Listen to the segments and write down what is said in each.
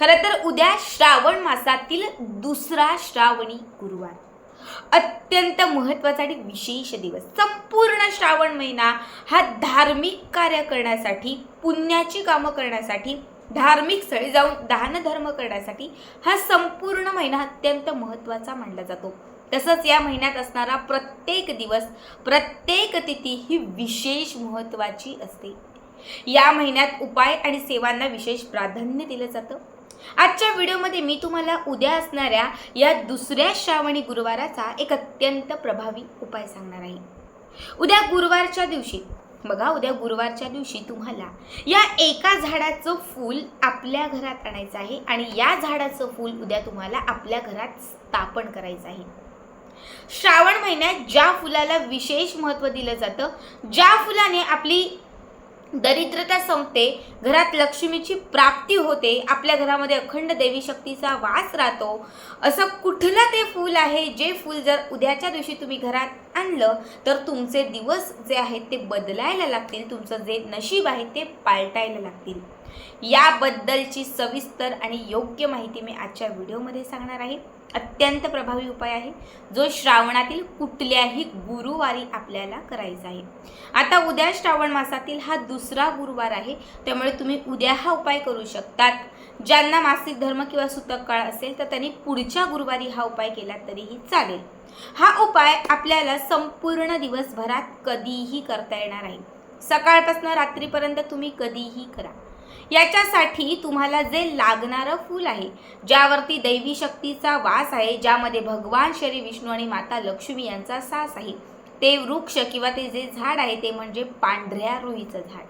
खरं तर उद्या श्रावण मासातील दुसरा श्रावणी गुरुवार. अत्यंत महत्त्वाचा आणि विशेष दिवस. संपूर्ण श्रावण महिना हा धार्मिक कार्य करण्यासाठी पुण्याची कामं करण्यासाठी धार्मिक स्थळी जाऊन दानधर्म करण्यासाठी हा संपूर्ण महिना अत्यंत महत्त्वाचा मानला जातो. तसंच या महिन्यात असणारा प्रत्येक दिवस प्रत्येक तिथी ही विशेष महत्त्वाची असते. या महिन्यात उपाय आणि सेवांना विशेष प्राधान्य दिलं जातं. आजच्या व्हिडिओमध्ये मी तुम्हाला उद्या असणाऱ्या या दुसऱ्या श्रावणी गुरुवाराचा एक अत्यंत प्रभावी उपाय सांगणार आहे. उद्या गुरुवारच्या दिवशी बघा उद्या गुरुवारच्या दिवशी तुम्हाला या एका झाडाचं फूल आपल्या घरात आणायचं आहे आणि या झाडाचं फूल उद्या तुम्हाला आपल्या घरात स्थापन करायचं आहे. श्रावण महिन्यात ज्या फुलाला विशेष महत्त्व दिलं जातं ज्या फुलाने आपली दरिद्रता संपते घरात लक्ष्मीची प्राप्ती होते आपल्या घरामध्ये अखंड देवी शक्तीचा वास राहतो. असं कुठलं ते फूल आहे? जे फूल जर उद्याच्या दिवशी तुम्ही घरात आणलं तर तुमचे दिवस जे आहेत ते बदलायला लागतील तुमचं जे नशीब आहे ते पालटायला लागतील. याबद्दलची सविस्तर आणि योग्य माहिती मी आजच्या व्हिडिओमध्ये सांगणार आहे. अत्यंत प्रभावी उपाय आहे. जो श्रावणातील कुठल्याही गुरुवारी आपल्याला करायचा आहे. आता उद्या श्रावण मासातील हा दुसरा गुरुवार आहे. त्यामुळे तुम्ही उद्या हा उपाय करू शकतात. ज्यांना मासिक धर्म किंवा सुतक काळ असेल तर त्यांनी पुढच्या गुरुवारी हा उपाय केला तरीही चालेल. हा उपाय आपल्याला संपूर्ण दिवसभरात कधीही करता येणार आहे. सकाळपासून रात्रीपर्यंत तुम्ही कधीही करा. याच्यासाठी तुम्हाला जे लागणारं फूल आहे ज्यावरती दैवी शक्तीचा वास आहे ज्यामध्ये भगवान श्री विष्णू आणि माता लक्ष्मी यांचा सास आहे ते वृक्ष किंवा ते जे झाड आहे ते म्हणजे पांढऱ्या रुईचं झाड.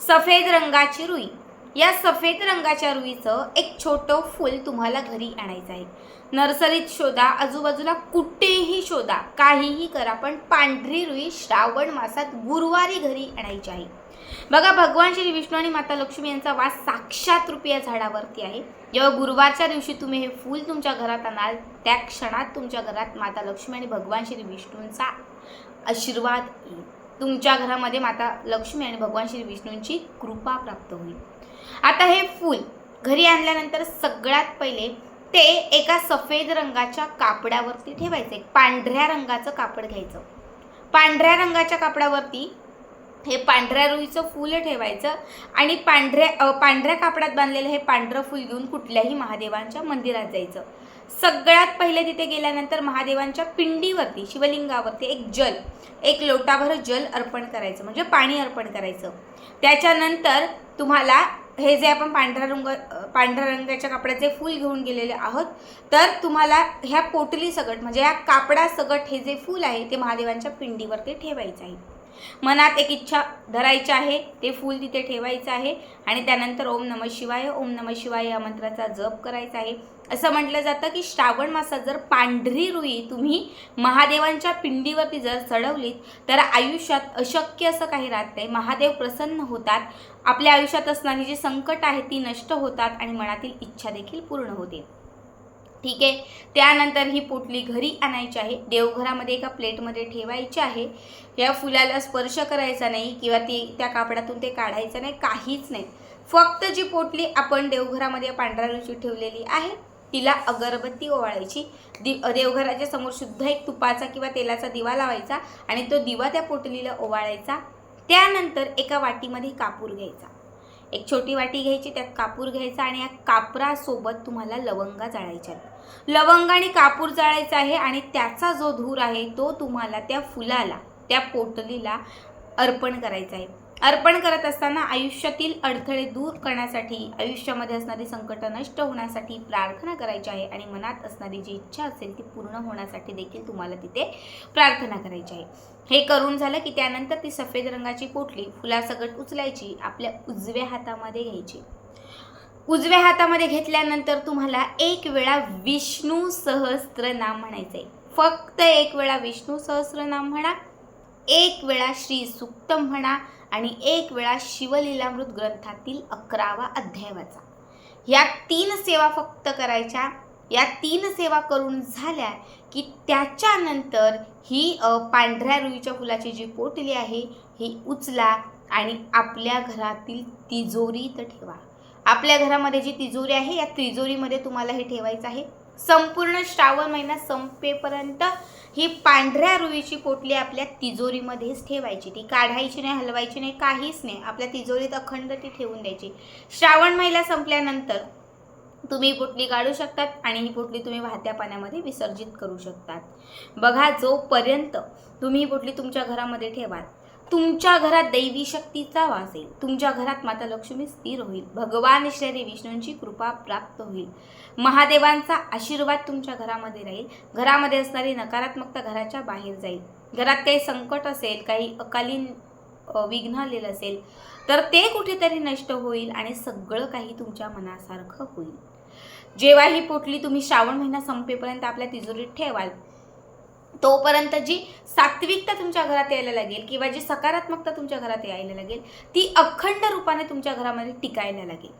सफेद रंगाची रुई. या सफेद रंगाच्या रुईचं एक छोटं फूल तुम्हाला घरी आणायचं आहे. नर्सरीत शोधा आजूबाजूला कुठेही शोधा काहीही करा पण पांढरी रुई श्रावण मासात गुरुवारी घरी आणायची आहे. बघा भगवान श्री विष्णू आणि माता लक्ष्मी यांचा वास साक्षात रूपी या झाडावरती आहे. जेव्हा गुरुवारच्या दिवशी तुम्ही हे फूल तुमच्या घरात आणाल त्या क्षणात तुमच्या घरात माता लक्ष्मी आणि भगवान श्री विष्णूंचा आशीर्वाद येईल. तुमच्या घरामध्ये माता लक्ष्मी आणि भगवान श्री विष्णूंची कृपा प्राप्त होईल. आता हे फूल घरी आणल्यानंतर सगळ्यात पहिले ते एका सफेद रंगाच्या कापडावरती ठेवायचं. एक पांढऱ्या रंगाचं कापड घ्यायचं. पांढऱ्या रंगाच्या कापडावरती हे पांढऱ्या रुईचं फूल ठेवायचं आणि पांढऱ्या पांढऱ्या कापडात बांधलेलं हे पांढरं फूल घेऊन कुठल्याही महादेवांच्या मंदिरात जायचं. सगळ्यात पहिले तिथे गेल्यानंतर महादेवांच्या पिंडीवरती शिवलिंगावरती एक जल एक लोटाभर जल अर्पण करायचं म्हणजे पाणी अर्पण करायचं. त्याच्यानंतर तुम्हाला हे जे आपण पांढऱ्या रंग पांढऱ्या रंगाच्या कापडाचे फूल घेऊन गेलेले आहोत तर तुम्हाला ह्या पोटली सगट म्हणजे ह्या कापडा सगट हे जे फूल आहे ते महादेवांच्या पिंडीवरती ठेवायचं आहे. मनात एक इच्छा धरायची आहे ते फूल तिथे ठेवायचं आहे आणि त्यानंतर ओम नम शिवाय ओम नम शिवाय या मंत्राचा जप करायचा आहे. असं म्हटलं जातं की श्रावण मासात जर पांढरी रुई तुम्ही महादेवांच्या पिंडीवरती जर चढवलीत तर आयुष्यात अशक्य असं काही राहत नाही. महादेव प्रसन्न होतात. आपल्या आयुष्यात असणारी जी संकट आहे ती नष्ट होतात आणि मनातील इच्छा देखील पूर्ण होते. ठीक आहे. त्यानंतर ही पोटली घरी आणायची आहे. देवघरामध्ये एका प्लेटमध्ये ठेवायची आहे. या फुलाला स्पर्श करायचा नाही किंवा ती त्या कापडातून ते काढायचं नाही काहीच नाही. फक्त जी पोटली आपण देवघरामध्ये पांढऱ्या रुची ठेवलेली आहे तिला अगरबत्ती ओवाळायची. दि देवघराच्या समोर शुद्ध एक तुपाचा किंवा तेलाचा दिवा लावायचा आणि तो दिवा त्या पोटलीला ओवाळायचा. त्यानंतर एका वाटीमध्ये कापूर घ्यायचा. एक छोटी वाटी घ्यायची त्यात कापूर घ्यायचा आणि या कापरासोबत तुम्हाला लवंगा जाळायच्या आहेत. लवंग आणि कापूर जाळायचा आहे आणि त्याचा जो धूर आहे तो तुम्हाला त्या फुलाला त्या पोटलीला अर्पण करायचा आहे. अर्पण करत असताना आयुष्यातील अडथळे दूर करण्यासाठी आयुष्यामध्ये असणारी संकट नष्ट होण्यासाठी प्रार्थना करायची आहे आणि मनात असणारी जी इच्छा असेल ती पूर्ण होण्यासाठी देखील तुम्हाला तिथे प्रार्थना करायची आहे. हे करून झालं की त्यानंतर ती सफेद रंगाची पोटली फुलासकट उचलायची आपल्या उजव्या हातामध्ये घ्यायची. उजव्या हातामध्ये घेतल्यानंतर तुम्हाला एक वेळा विष्णू सहस्त्रनाम म्हणायचं आहे फक्त एक वेळा विष्णू सहस्र नाम म्हणा एक वेळा श्री सुक्तम म्हणा आणि एक वेळा शिवलीलामृत ग्रंथातील अकरावा अध्याय वाचा या तीन सेवा फक्त करायच्या या तीन सेवा करून झाल्या की त्याच्यानंतर ही पांढऱ्या रुईच्या फुलाची जी पोटली आहे ही उचला आणि आपल्या घरातील तिजोरीत ठेवा. आपल्या घरामध्ये जी तिजोरी आहे या तिजोरीमध्ये तुम्हाला हे ठेवायचं आहे. संपूर्ण श्रावण महिना संपेपर्यंत ही पांढऱ्या रुईची पोटली आपल्या तिजोरीमध्येच ठेवायची. ती काढायची नाही हलवायची नाही काहीच नाही. आपल्या तिजोरीत अखंड ती ठेवून द्यायची. श्रावण महिला संपल्यानंतर तुम्ही ही पोटली काढू शकतात आणि ही पोटली तुम्ही वाहत्या पाण्यामध्ये विसर्जित करू शकतात. बघा जोपर्यंत तुम्ही ही पोटली तुमच्या घरामध्ये ठेवाल तुमच्या घरात दैवी शक्तीचा वास येईल. तुमच्या घरात माता लक्ष्मी स्थिर होईल. भगवान श्री विष्णूंची कृपा प्राप्त होईल. महादेवांचा आशीर्वाद तुमच्या घरामध्ये राहील. घरामध्ये असणारी नकारात्मकता घराच्या बाहेर जाईल. घरात काही संकट असेल काही अकालीन विघ्न आलेलं असेल तर ते कुठेतरी नष्ट होईल आणि सगळं काही तुमच्या मनासारखं होईल. जेव्हा ही पोटली तुम्ही श्रावण महिना संपेपर्यंत आपल्या तिजोरीत ठेवाल तोपर्यंत जी सात्विकता तुमच्या घरात यायला लागेल किंवा जी सकारात्मकता तुमच्या घरात यायला लागेल ती अखंड रूपाने तुमच्या घरामध्ये टिकायला लागेल.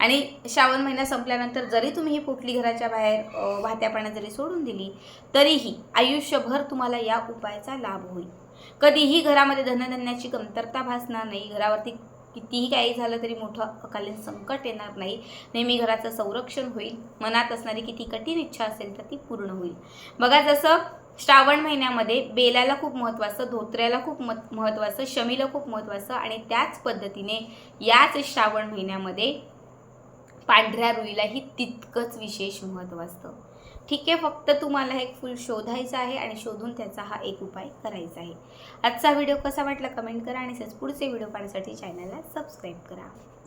आणि श्रावण महिना संपल्यानंतर जरी तुम्ही ही पोटली घराच्या बाहेर अ, वाहत्या पाण्यात जरी सोडून दिली तरीही आयुष्यभर तुम्हाला या उपायाचा लाभ होईल. कधीही घरामध्ये धनधान्याची कमतरता भासणार नाही घरावरती कितीही काही झालं तरी मोठं अकालीन संकट येणार नाही. नेहमी घराचं संरक्षण होईल. मनात असणारी किती कठीण इच्छा असेल तर ती पूर्ण होईल. बघा जसं श्रावण महिन्यामध्ये बेलाला खूप महत्त्वाचं धोत्र्याला खूप मत महत्त्वाचं शमीला खूप महत्त्वाचं आणि त्याच पद्धतीने याच श्रावण महिन्यामध्ये पांढऱ्या रुईलाही तितकंच विशेष महत्त्व असतं. ठीक आहे फक्त तुम्हाला एक फुल शोधायचं आहे आणि शोधून त्याचा हा एक उपाय करायचा आहे. आजचा व्हिडिओ कसा वाटला कमेंट करा आणि तसेच पुढचे व्हिडिओ पाहण्यासाठी चॅनलला सबस्क्राईब करा.